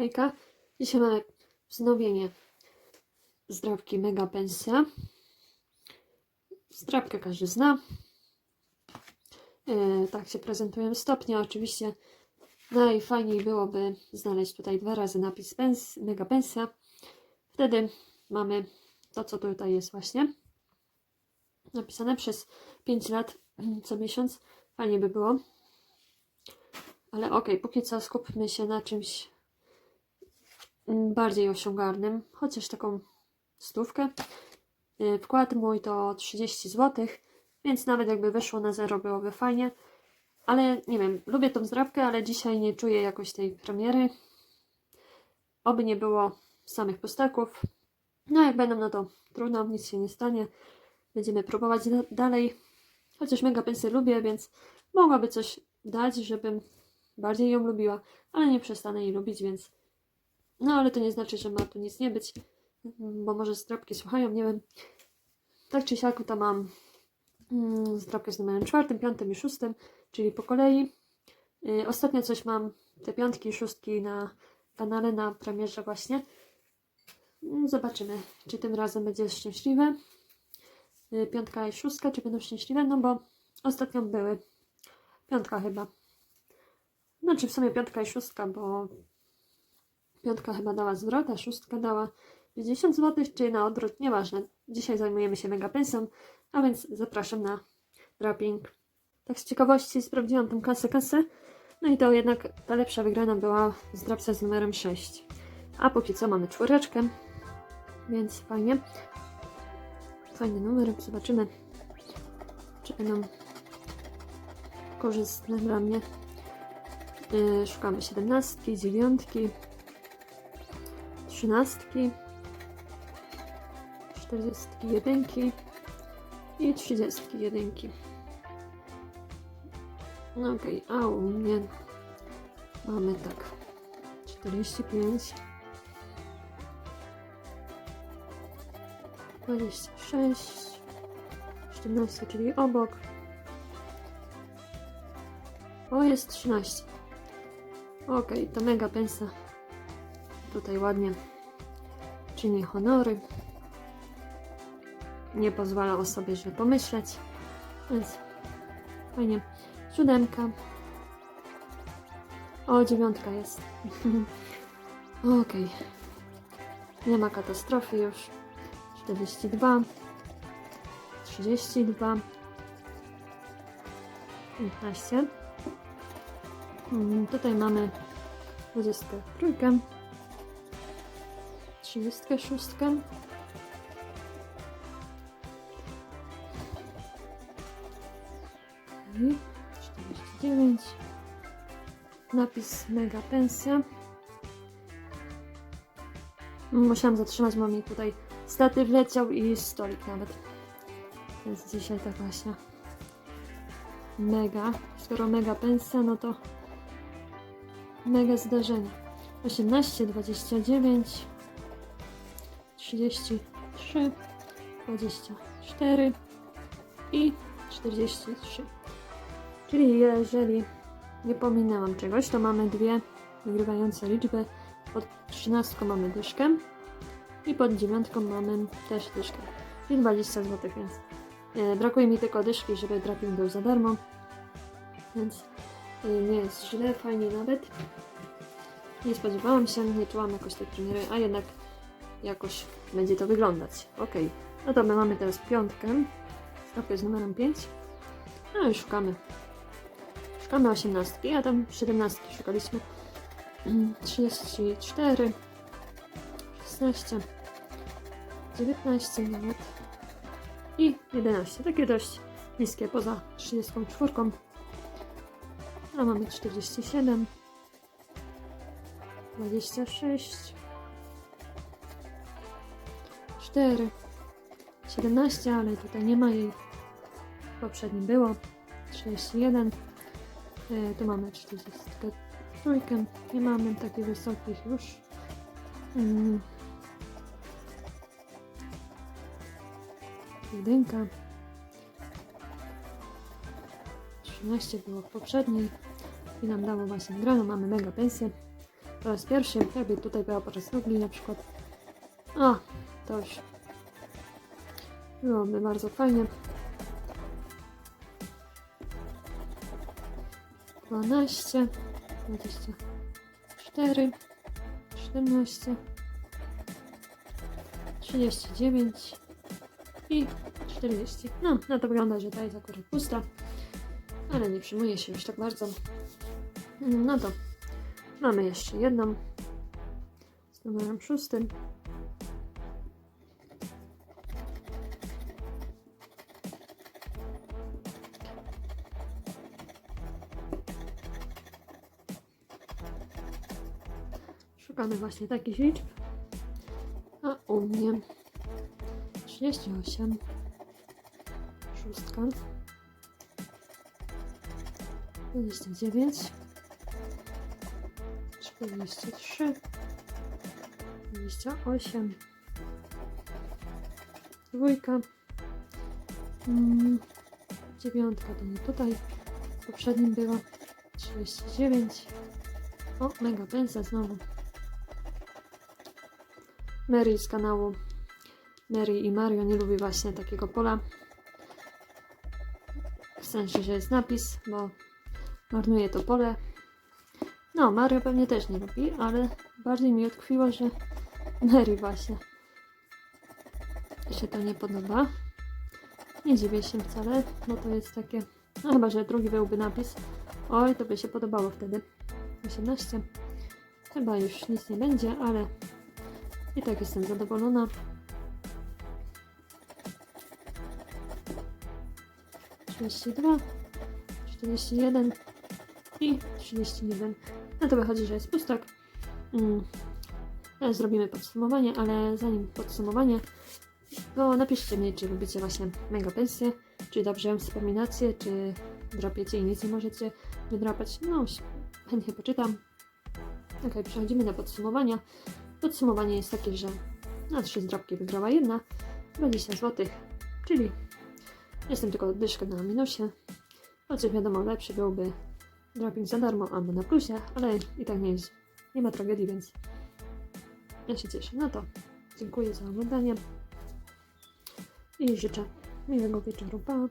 Hejka, dzisiaj mamy wznowienie zdrabki Mega Pensja. Zdrabkę każdy zna. E, tak się prezentują stopnie. Oczywiście najfajniej byłoby znaleźć tutaj dwa razy napis pens, Mega Pensja. Wtedy mamy to, co tutaj jest właśnie napisane przez 5 lat co miesiąc. Fajnie by było. Ale okej, póki co skupmy się na czymś bardziej osiągalnym, chociaż taką stówkę. Y, Wkład mój to 30 zł, więc nawet jakby wyszło na zero byłoby fajnie. Ale nie wiem, lubię tą zdrabkę, ale dzisiaj nie czuję jakoś tej premiery. Oby nie było samych pustaków. No jak będą, no to trudno, nic się nie stanie. Będziemy próbować da- dalej. Chociaż mega pensję lubię, więc mogłaby coś dać, żebym bardziej ją lubiła, ale nie przestanę jej lubić, więc. No ale to nie znaczy, że ma tu nic nie być, bo może zdrabki słuchają, nie wiem. Tak czy siak to mam mm, zdrabkę z numerem czwartym, piątym i szóstym, czyli po kolei. Yy, ostatnio coś mam, te piątki i szóstki na kanale, na premierze właśnie. Mm, Zobaczymy, czy tym razem będzie szczęśliwe. Yy, Piątka i szóstka, czy będą szczęśliwe, no bo ostatnio były. Piątka chyba. Znaczy w sumie piątka i szóstka, bo piątka chyba dała zwrot, a szóstka dała 50 zł, czy na odwrót, nieważne. Dzisiaj zajmujemy się megapensją, a więc zapraszam na wrapping. Tak z ciekawości sprawdziłam tą kasę, kasę, no i to jednak ta lepsza wygrana była z drapsa z numerem 6. A póki co mamy czwóreczkę, więc fajnie. Fajny numer, zobaczymy, czy będą korzystne dla mnie. Yy, szukamy siedemnastki, dziewiątki, trzynastki, czterdziestki jedynki i trzydziestki jedynki. No okej, a u mnie mamy tak 45 26 14, czyli obok o, jest 13 Okej, to mega pensa. Tutaj ładnie czyni honory. Nie pozwala o sobie źle pomyśleć. Więc fajnie. Siódemka. O, dziewiątka jest. Okej. Nie ma katastrofy już. 42. 32. 15. Mm, Tutaj mamy 23, 36, i 49, napis mega pensja. Musiałam zatrzymać, bo mi tutaj statyw leciał i stolik nawet. Więc dzisiaj tak właśnie mega. Skoro mega pensja, no to mega zdarzenie. 18, 29, 33, 24 i 43. Czyli jeżeli nie pominęłam czegoś, to mamy dwie wygrywające liczby. Pod 13 mamy dyszkę i pod 9 mamy też dyszkę. Czyli 20 zł, więc e, brakuje mi tylko dyszki, żeby draping był za darmo. Więc e, nie jest źle, fajnie nawet. Nie spodziewałam się, nie czułam jakoś tej premiery, a jednak jakoś będzie to wyglądać. Ok, no to my mamy teraz piątkę, stopkę z numerem 5. No i szukamy. Szukamy 18, a tam 17 szukaliśmy. 34, 16, 19 nawet i 11. Takie dość niskie poza 34. A mamy 47. 26 4 17, ale tutaj nie ma jej. W poprzednim było 31. E, tu mamy 43. Nie mamy takich wysokich już. Mm. Jedynka. 13 było w poprzedniej i nam dało właśnie grano. Mamy mega pensję. po raz pierwszy, jakby tutaj była po raz drugi na przykład. A, to już byłoby bardzo fajnie. 12, 24, 14, 39 i 40. No, na to wygląda, że ta jest akurat pusta, ale nie przyjmuję się już tak bardzo. No to mamy jeszcze jedną z numerem szóstym. Szukamy właśnie takich liczb. A u mnie 38, szóstka, 29, 43, 28, dwójka, mm, dziewiątka to nie tutaj, w poprzednim była 39, o, mega pensa znowu. Mary z kanału Mary i Mario nie lubi właśnie takiego pola. W sensie, że jest napis, bo marnuje to pole. No, Mario pewnie też nie lubi, ale bardziej mi utkwiło, że Mary właśnie się to nie podoba. Nie dziwię się wcale, bo to jest takie... No chyba, że drugi byłby napis. Oj, to by się podobało wtedy. 18. Chyba już nic nie będzie, ale i tak jestem zadowolona. Trzydzieści dwa, czterdzieści jeden i trzydzieści jeden. No to wychodzi, że jest pustak. Mm. Zrobimy podsumowanie, ale zanim podsumowanie, to napiszcie mi, czy lubicie właśnie mega pensję, czy dobrze wspominacje, czy drapiecie i nic nie możecie wydrapać. No, chętnie poczytam. Ok, przechodzimy do podsumowania. Podsumowanie jest takie, że na trzy zdrabki wygrała jedna, 20 zł, czyli jestem tylko dyszkę na minusie. Choć wiadomo, lepszy byłby dropping za darmo albo na plusie, ale i tak nie jest, nie ma tragedii, więc ja się cieszę. No to dziękuję za oglądanie i życzę miłego wieczoru. Pa!